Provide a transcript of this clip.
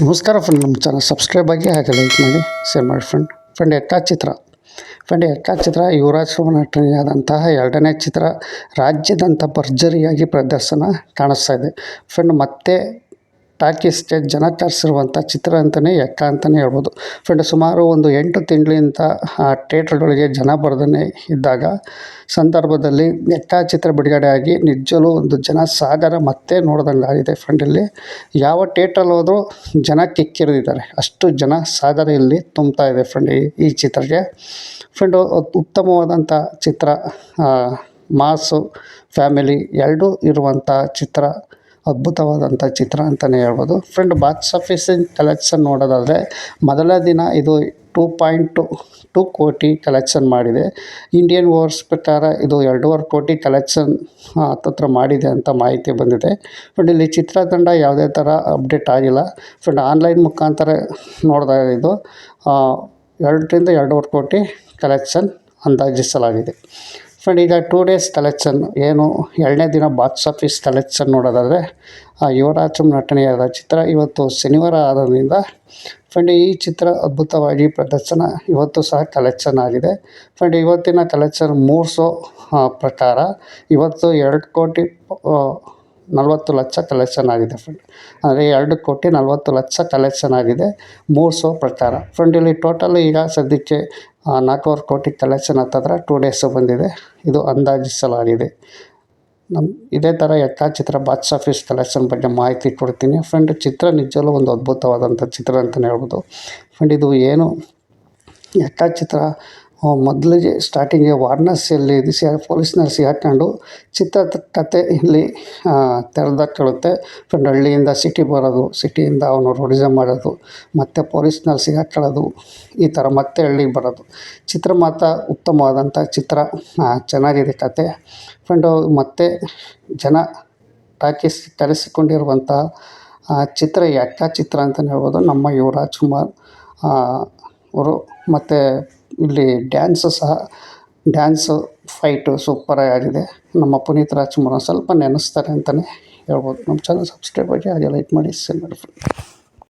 ನಮಸ್ಕಾರ ಫ್ರೆಂಡ್ ನಮ್ಮ channel subscribe ಆಗಿ ಹಾಗೆ ಲೈಕ್ ಮಾಡಿ ಶೇರ್ ಮಾಡಿ ಫ್ರೆಂಡ್ ಫ್ರೆಂಡ್ ಎಕ್ಕ ಚಿತ್ರ. ಫ್ರೆಂಡ್ ಎಕ್ಕ ಚಿತ್ರ ಯುವರಾಜ್ ನಟನೆಯಾದಂತಹ ಎರಡನೇ ಚಿತ್ರ ರಾಜ್ಯದಂಥ ಭರ್ಜರಿಯಾಗಿ ಪ್ರದರ್ಶನ ಕಾಣಿಸ್ತಾ ಇದೆ. ಫ್ರೆಂಡ್ ಮತ್ತೆ ಟಾಕೀಸ್ಗೆ ಜನ ತರಿಸಿರುವಂಥ ಚಿತ್ರ ಅಂತಲೇ ಎಕ್ಕ ಅಂತಲೇ ಹೇಳ್ಬೋದು. ಫ್ರೆಂಡ್ ಸುಮಾರು ಒಂದು ಎಂಟು ತಿಂಗಳಿಂದ, ಆ, ಥಿಯೇಟ್ರ್ಗಳಿಗೆ ಜನ ಬರ್ದೇ ಇದ್ದಾಗ ಸಂದರ್ಭದಲ್ಲಿ ಎಕ್ಕ ಚಿತ್ರ ಬಿಡುಗಡೆ ಆಗಿ ನಿಜಲು ಒಂದು ಜನ ಸಾಗರ ಮತ್ತೆ ನೋಡ್ದಂಗೆ ಆಗಿದೆ ಫ್ರೆಂಡ್ ಇಲ್ಲಿ ಯಾವ ಥಿಯೇಟ್ರಲ್ಲಿ ಹೋದರೂ ಜನ ಕಿಕ್ಕಿರಿದಿದ್ದಾರೆ. ಅಷ್ಟು ಜನ ಸಾಗರ ಇಲ್ಲಿ ತುಂಬ್ತಾ ಇದೆ ಫ್ರೆಂಡ್ ಈ ಈ ಚಿತ್ರಕ್ಕೆ. ಫ್ರೆಂಡು ಉತ್ತಮವಾದಂಥ ಚಿತ್ರ ಮಾಸು ಫ್ಯಾಮಿಲಿ ಎರಡೂ ಇರುವಂಥ ಚಿತ್ರ. ಅದ್ಭುತವಾದಂಥ ಚಿತ್ರ ಅಂತಲೇ ಹೇಳ್ಬೋದು. ಫ್ರೆಂಡ್ ಬಾಕ್ಸ್ ಆಫೀಸಿನ ಕಲೆಕ್ಷನ್ ನೋಡೋದಾದರೆ ಮೊದಲ ದಿನ ಇದು two point two two crore collection ಮಾಡಿದೆ. ಇಂಡಿಯನ್ ಓವರ್ಸ್ ಪ್ರಕಾರ ಇದು ಎರಡೂವರೆ ಕೋಟಿ ಕಲೆಕ್ಷನ್ ಹತ್ತತ್ರ ಮಾಡಿದೆ ಅಂತ ಮಾಹಿತಿ ಬಂದಿದೆ. ಫ್ರೆಂಡ್ ಇಲ್ಲಿ ಚಿತ್ರತಂಡ ಯಾವುದೇ ಥರ ಅಪ್ಡೇಟ್ ಆಗಿಲ್ಲ. ಫ್ರೆಂಡ್ ಆನ್ಲೈನ್ ಮುಖಾಂತರ ನೋಡಿದಾಗ ಇದು ಎರಡರಿಂದ ಎರಡೂವರೆ ಕೋಟಿ ಕಲೆಕ್ಷನ್ ಅಂದಾಜಿಸಲಾಗಿದೆ. ಫ್ರೆಂಡ್ ಈಗ ಟೂ ಡೇಸ್ ಕಲೆಕ್ಷನ್ ಏನು ಎರಡನೇ ದಿನ ಬಾಕ್ಸ್ ಆಫೀಸ್ ಕಲೆಕ್ಷನ್ ನೋಡೋದಾದರೆ ಯುವರಾಜ್ ನಟನೆಯಾದ ಚಿತ್ರ ಇವತ್ತು ಶನಿವಾರ ಆದ್ದರಿಂದ ಫ್ರೆಂಡ್ ಈ ಚಿತ್ರ ಅದ್ಭುತವಾಗಿ ಪ್ರದರ್ಶನ ಇವತ್ತು ಸಹ ಕಲೆಕ್ಷನ್ ಆಗಿದೆ. ಫ್ರೆಂಡ್ ಇವತ್ತಿನ ಕಲೆಕ್ಷನ್ ಮೂರು ಸೊ ಪ್ರಕಾರ ಇವತ್ತು ಎರಡು ಕೋಟಿ ನಲವತ್ತು ಲಕ್ಷ ಕಲೆಕ್ಷನ್ ಆಗಿದೆ ಫ್ರೆಂಡ್ ಅಂದರೆ ಎರಡು ಕೋಟಿ ನಲವತ್ತು ಲಕ್ಷ ಕಲೆಕ್ಷನ್ ಆಗಿದೆ, ಮೂರು ಸೋ ಪ್ರಕಾರ. ಫ್ರೆಂಡ್ ಇಲ್ಲಿ ಟೋಟಲ್ ಈಗ ಸದ್ಯಕ್ಕೆ ನಾಲ್ಕೂವರೆ ಕೋಟಿ ಕಲೆಕ್ಷನ್ ಹತ್ತಿದ್ರೆ ಟೂ ಡೇಸು ಬಂದಿದೆ. ಇದು ಅಂದಾಜಿಸಲಾಗಿದೆ. ನಮ್ಮ ಇದೇ ಥರ ಎಕ್ಕ ಚಿತ್ರ ಬಾಕ್ಸ್ ಆಫೀಸ್ ಕಲೆಕ್ಷನ್ ಬಗ್ಗೆ ಮಾಹಿತಿ ಕೊಡ್ತೀನಿ. ಫ್ರೆಂಡ್ ಚಿತ್ರ ನಿಜವಲ್ಲೂ ಒಂದು ಅದ್ಭುತವಾದಂಥ ಚಿತ್ರ ಅಂತಲೇ ಹೇಳ್ಬೋದು. ಫ್ರೆಂಡ್ ಇದು ಏನು? ಎಕ್ಕ ಚಿತ್ರ ಮೊದಲಿಗೆ ಸ್ಟಾರ್ಟಿಂಗಿಗೆ ವಾರಣಾಸಿಯಲ್ಲಿ ಸಿ ಪೊಲೀಸ್ನವ್ರು ಸಿಗಾಕೊಂಡು ಚಿತ್ರದ ಕತೆ ಇಲ್ಲಿ ತೆರೆದಾಕೊಳ್ಳುತ್ತೆ ಫ್ರೆಂಡ್ ಹಳ್ಳಿಯಿಂದ ಸಿಟಿ ಬರೋದು ಸಿಟಿಯಿಂದ ಅವನು ರೋಡಿಸಮ್ ಮಾಡೋದು, ಮತ್ತು ಪೊಲೀಸ್ನಲ್ಲಿ ಸಿಗಾಕೊಳ್ಳೋದು ಈ ಥರ ಮತ್ತೆ ಹಳ್ಳಿಗೆ ಬರೋದು. ಚಿತ್ರ ಮಾತ್ರ ಉತ್ತಮವಾದಂಥ ಚಿತ್ರ ಚೆನ್ನಾಗಿದೆ ಕತೆ. ಫ್ರೆಂಡು ಮತ್ತು ಜನ ಟಾಕೀಸ್ ತರಿಸಿಕೊಂಡಿರುವಂಥ ಚಿತ್ರ ಯಾಕ ಚಿತ್ರ ಅಂತಲೇ ಹೇಳ್ಬೋದು. ನಮ್ಮ ಯುವರಾಜ್ ಕುಮಾರ್ ಅವರು ಮತ್ತು ಇಲ್ಲಿ ಡ್ಯಾನ್ಸು ಸಹ, ಡ್ಯಾನ್ಸು ಫೈಟು ಸೂಪರಾಗಿ ಆಗಿದೆ. ನಮ್ಮ ಪುನೀತ್ ರಾಜ್ಕುಮಾರ್ ಸ್ವಲ್ಪ ನೆನೆಸ್ತಾರೆ ಅಂತಲೇ ಹೇಳ್ಬೋದು. ನಮ್ಮ ಚಾನಲ್ ಸಬ್ಸ್ಕ್ರೈಬ್ ಆಗಿ ಹಾಗೆ ಲೈಕ್ ಮಾಡಿ ಶೇರ್ ಮಾಡಿ